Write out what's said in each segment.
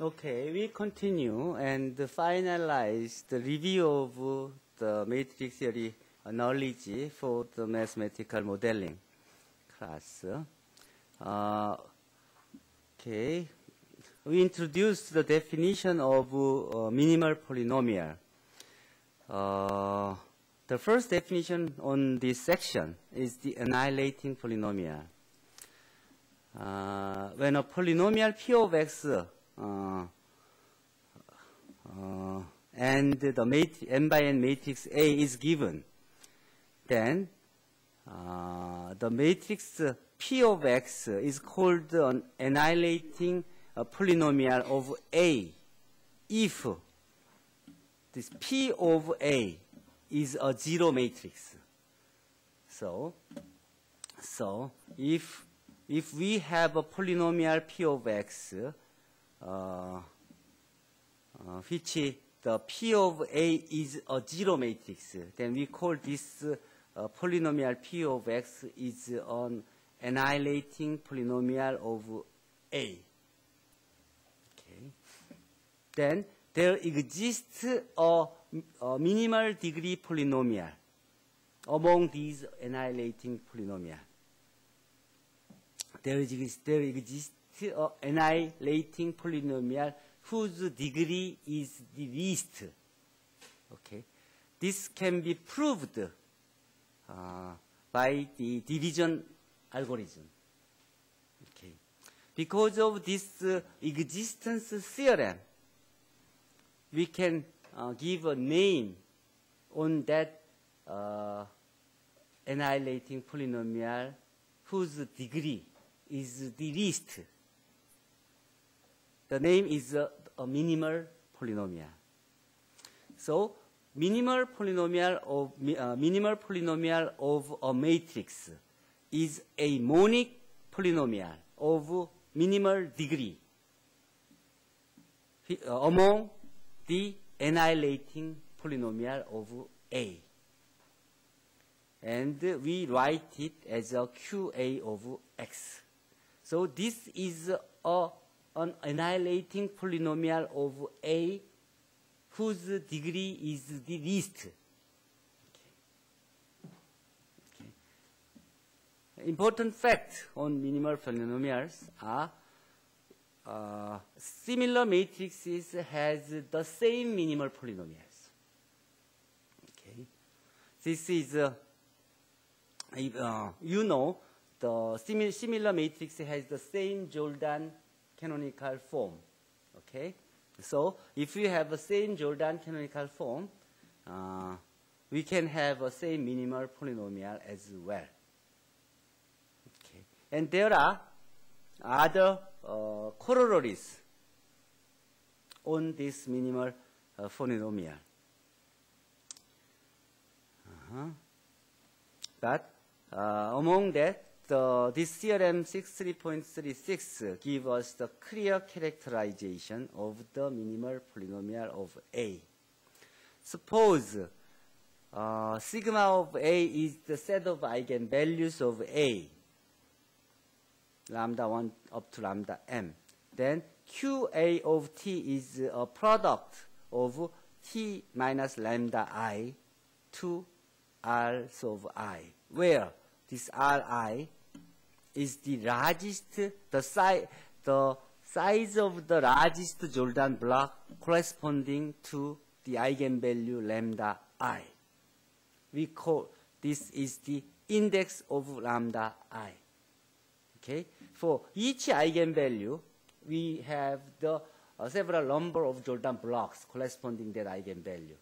Okay, we continue and finalize the review of the matrix theory knowledge for the mathematical modeling class. Uh, okay, we introduced the definition of uh, minimal polynomial. Uh, the first definition on this section is the annihilating polynomial. Uh, when a polynomial p of x and the matrix, n by n matrix A is given, then uh, the matrix P of X is called an annihilating polynomial of A if this P of A is a zero matrix. So, so if if we have a polynomial P of X uh, uh, which the P of A is a zero matrix, then we call this uh, polynomial P of X is an annihilating polynomial of A. Okay. Then there exists a, a minimal degree polynomial among these annihilating polynomial. There exists, there exists annihilating polynomial whose degree is the least. Okay, this can be proved uh, by the division algorithm. Okay, because of this uh, existence theorem, we can uh, give a name on that uh, annihilating polynomial whose degree is the least the name is a, a minimal polynomial. So minimal polynomial of uh, minimal polynomial of a matrix is a monic polynomial of minimal degree uh, among the annihilating polynomial of A. And we write it as a QA of X. So this is a an annihilating polynomial of A whose degree is the least. Okay. Important fact on minimal polynomials are uh, similar matrices has the same minimal polynomials. Okay. This is, uh, uh, you know, the similar matrix has the same Jordan canonical form. Okay? So if we have the same Jordan canonical form, uh, we can have a same minimal polynomial as well. Okay. And there are other uh, corollaries on this minimal uh, polynomial. -huh. But uh, among that, the, this theorem 63.36 gives us the clear characterization of the minimal polynomial of A. Suppose uh, sigma of A is the set of eigenvalues of A, lambda 1 up to lambda m. Then QA of T is a product of T minus lambda i to R of i, where this Ri is the largest, the size, the size of the largest Jordan block corresponding to the eigenvalue lambda i. We call this is the index of lambda i. Okay, for each eigenvalue, we have the uh, several number of Jordan blocks corresponding to that eigenvalue.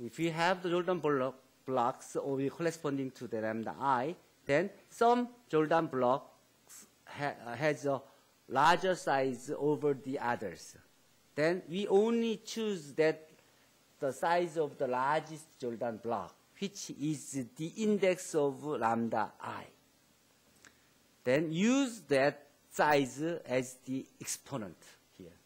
If we have the Jordan block, blocks or corresponding to the lambda i, then some Jordan blocks ha has a larger size over the others. Then we only choose that the size of the largest Jordan block, which is the index of lambda i. Then use that size as the exponent here.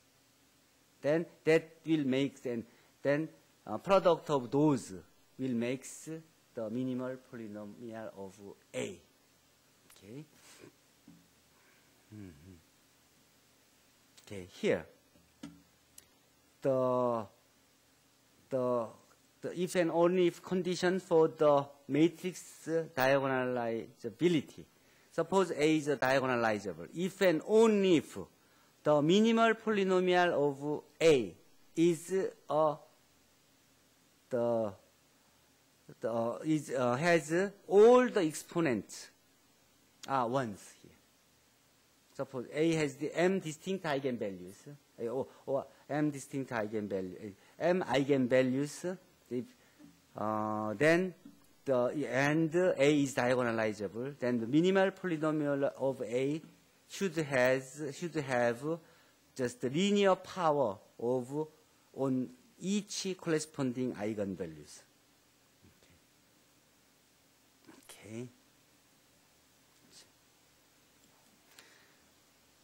Then that will make then, then uh, product of those will make the minimal polynomial of A. Okay. Mm -hmm. Okay, here. the, the, the if and only if condition for the matrix diagonalizability. Suppose A is diagonalizable. If and only if the minimal polynomial of A is a the, the is uh, has all the exponents are ones here. Suppose A has the m distinct eigenvalues or, or m distinct eigenvalues, m eigenvalues. If, uh, then the and A is diagonalizable, then the minimal polynomial of A should has should have just the linear power of on each corresponding eigenvalues. Okay.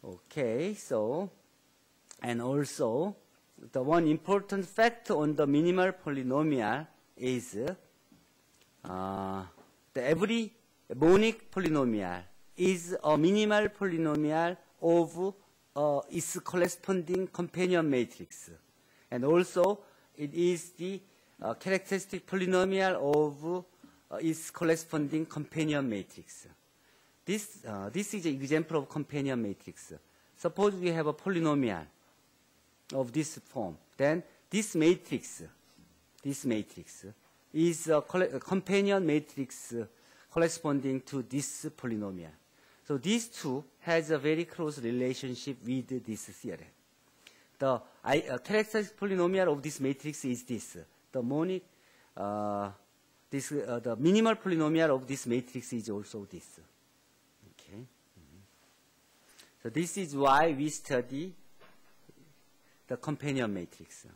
Okay, so, and also, the one important fact on the minimal polynomial is uh, the every monic polynomial is a minimal polynomial of uh, its corresponding companion matrix. And also, it is the uh, characteristic polynomial of its corresponding companion matrix. This, uh, this is an example of companion matrix. Suppose we have a polynomial of this form. Then this matrix, this matrix is a, a companion matrix corresponding to this polynomial. So these two has a very close relationship with this theorem the uh, characteristic polynomial of this matrix is this. The monic, uh, this, uh, the minimal polynomial of this matrix is also this. Okay. Mm -hmm. So this is why we study the companion matrix.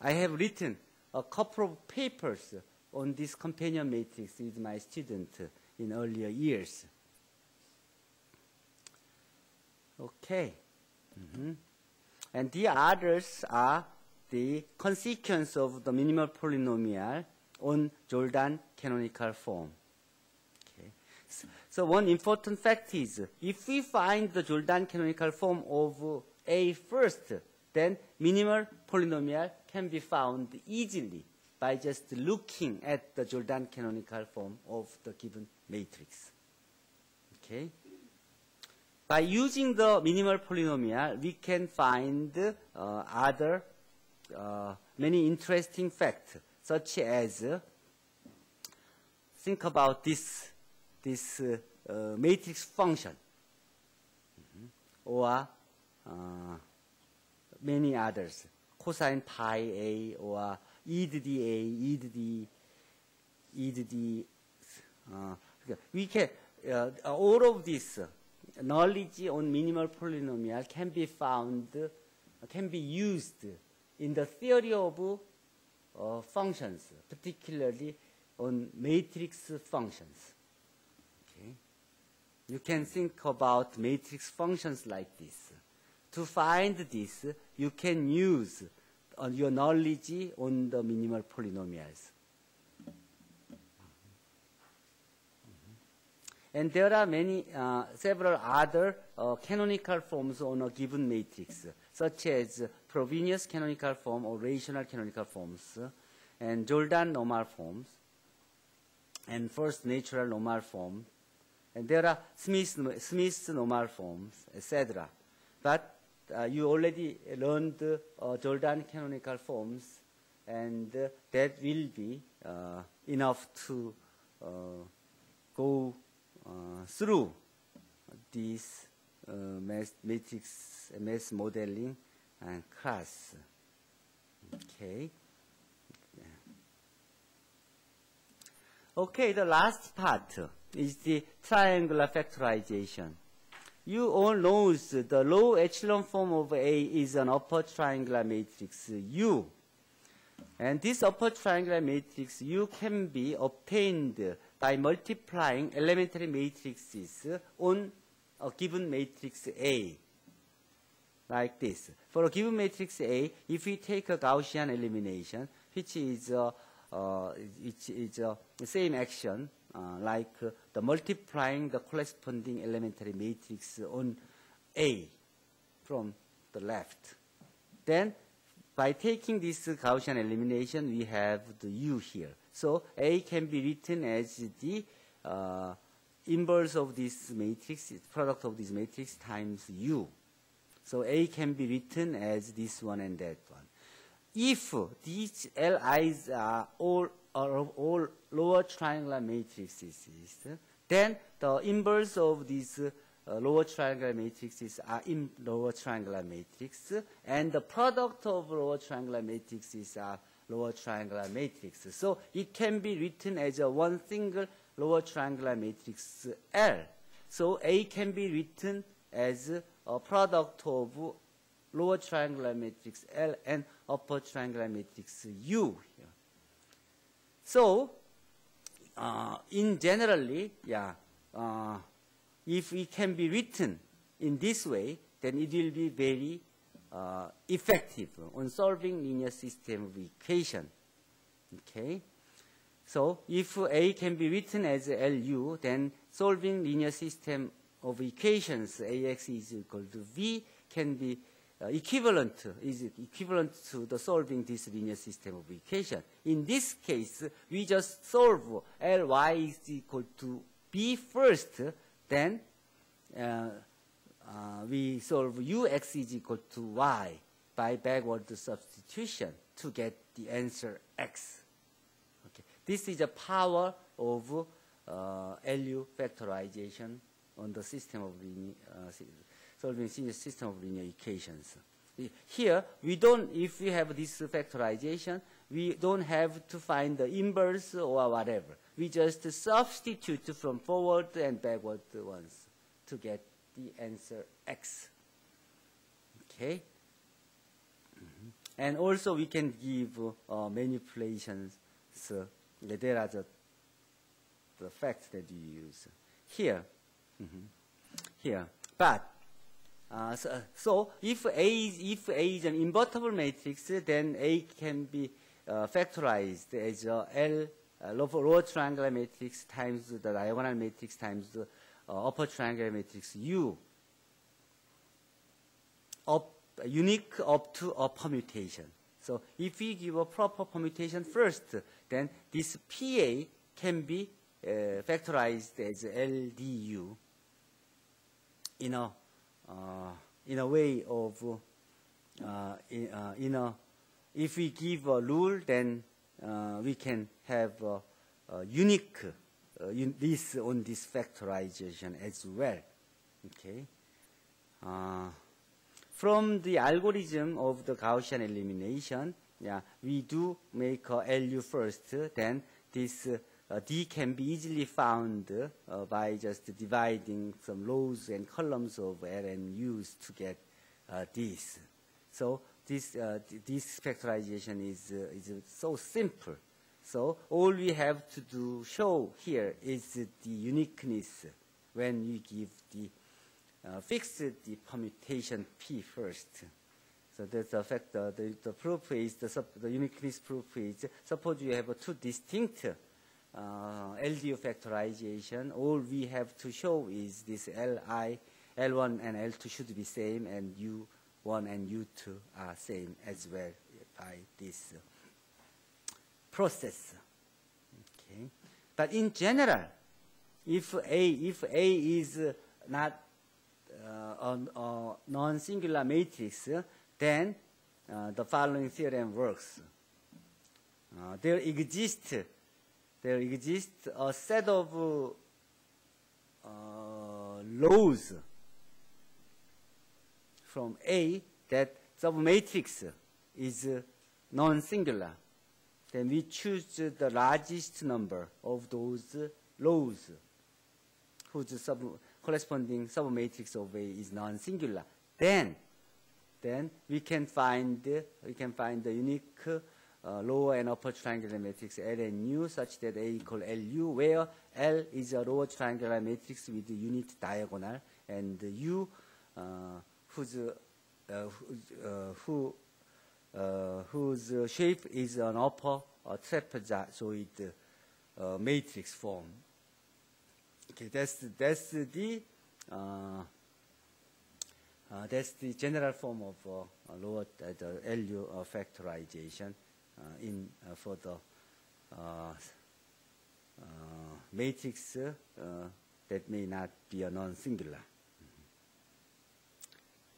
I have written a couple of papers on this companion matrix with my student in earlier years. Okay. Mm -hmm. And the others are the consequence of the minimal polynomial on Jordan canonical form. Okay. So, one important fact is, if we find the Jordan canonical form of A first, then minimal polynomial can be found easily by just looking at the Jordan canonical form of the given matrix. Okay? By using the minimal polynomial, we can find uh, other uh, many interesting facts, such as uh, think about this this uh, uh, matrix function, mm -hmm. or uh, many others, cosine pi a or e to the a, e to the e to the. we can all of this knowledge on minimal polynomial can be found, can be used in the theory of uh, functions, particularly on matrix functions. Okay? You can think about matrix functions like this. To find this, you can use uh, your knowledge on the minimal polynomials. And there are many, uh, several other uh, canonical forms on a given matrix, such as Frobenius canonical form or rational canonical forms, and Jordan normal forms, and first natural normal form. And there are Smith, Smith normal forms, etc. But uh, you already learned uh, Jordan canonical forms, and uh, that will be uh, enough to uh, go uh, through this math matrix modeling and class. Okay. Okay, the last part is the triangular factorization. You all know the low echelon form of A is an upper triangular matrix U. And this upper triangular matrix U can be obtained by multiplying elementary matrices on a given matrix A, like this. For a given matrix A, if we take a Gaussian elimination, which is uh, uh, which is uh, the same action, uh, like the multiplying the corresponding elementary matrix on A from the left, then by taking this Gaussian elimination, we have the U here. So A can be written as the inverse of this matrix, product of this matrix times U. So A can be written as this one and that one. If these LIs are all, are all lower triangular matrices, then the inverse of these uh, lower triangular matrices are in lower triangular matrix, and the product of lower triangular matrices are lower triangular matrix. So it can be written as a one single lower triangular matrix L. So A can be written as a product of lower triangular matrix L and upper triangular matrix U. So, uh, in generally, yeah, uh, if it can be written in this way, then it will be very uh, effective on solving linear system of equation. Okay? So if A can be written as LU, then solving linear system of equations AX is equal to V can be uh, equivalent is equivalent to the solving this linear system of equation. In this case, we just solve Ly is equal to B first, then uh, uh, we solve ux is equal to y by backward substitution to get the answer x. Okay. This is the power of uh, LU factorization on the system of linear, uh, solving system of linear equations. Here, we don't, if we have this factorization, we don't have to find the inverse or whatever. We just substitute from forward and backward ones to get the answer x. Okay? Mm -hmm. And also we can give uh, manipulations. So there are the, the facts that you use. Here, mm -hmm. here. But uh, so, so, if A is if A is an invertible matrix, then A can be uh, factorized as a L uh, lower triangular matrix times the diagonal matrix times the uh, upper triangular matrix U up, unique up to a permutation. So if we give a proper permutation first, then this PA can be uh, factorized as LDU in a, uh, in a way of, uh, in, uh, in a, if we give a rule, then we can have a, unique uh, this on this factorization as well. Okay. Uh, from the algorithm of the Gaussian elimination, yeah, we do make a LU first, then this D can be easily found uh, by just dividing some rows and columns of L and U's to get uh, this. So this, uh, this factorization is, uh, is so simple. So all we have to do show here is the uniqueness when you give the uh, the permutation P first. So that's the fact, uh, the, the proof is, the, the uniqueness proof is, suppose you have two distinct uh, LDO factorization, all we have to show is this Li, L1 and L2 should be same and U1 and U2 are same as well by this process. Okay. But in general, if A, if A is not uh, a, a non-singular matrix, then uh, the following theorem works. Uh, there exists there exists a set of uh, laws from A that submatrix is non-singular. Then we choose the largest number of those laws whose sub corresponding submatrix of A is non-singular. Then, then we can find we can find the unique uh, lower and upper triangular matrix L and U such that A equal LU, where L is a lower triangular matrix with unit diagonal, and U, uh, whose uh, uh who, uh, whose shape is an upper trapezoid uh, matrix form. Okay, that's that's the that's the general form of lower the LU factorization in uh, for the uh, uh, matrix uh, that may not be a non-singular.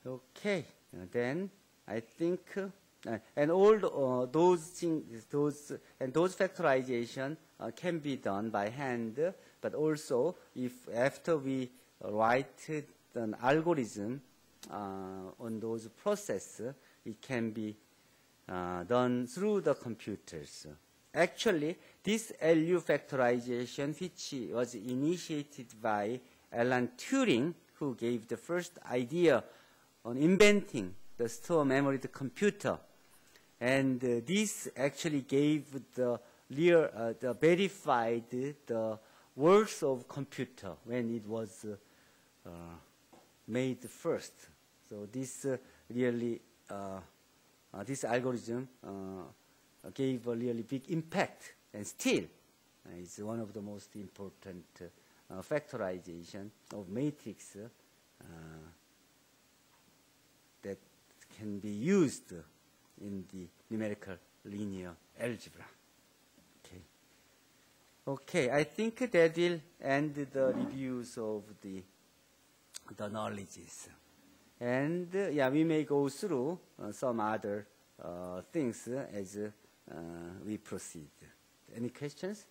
Okay, uh, then I think, uh, and all uh, those things, those and those factorization uh, can be done by hand, but also if after we write an algorithm uh, on those processes, it can be uh, done through the computers. Actually, this LU factorization, which was initiated by Alan Turing, who gave the first idea on inventing the store memory the computer. And uh, this actually gave the real, uh, the verified the works of computer when it was uh, uh made first. So this uh, really, uh, Uh, this algorithm uh, gave a really big impact and still uh, is one of the most important factorization of matrix that can be used in the numerical linear algebra. Okay. Okay, I think that will end the reviews of the the knowledges. And yeah, we may go through uh, some other uh, things as uh, we proceed. Any questions?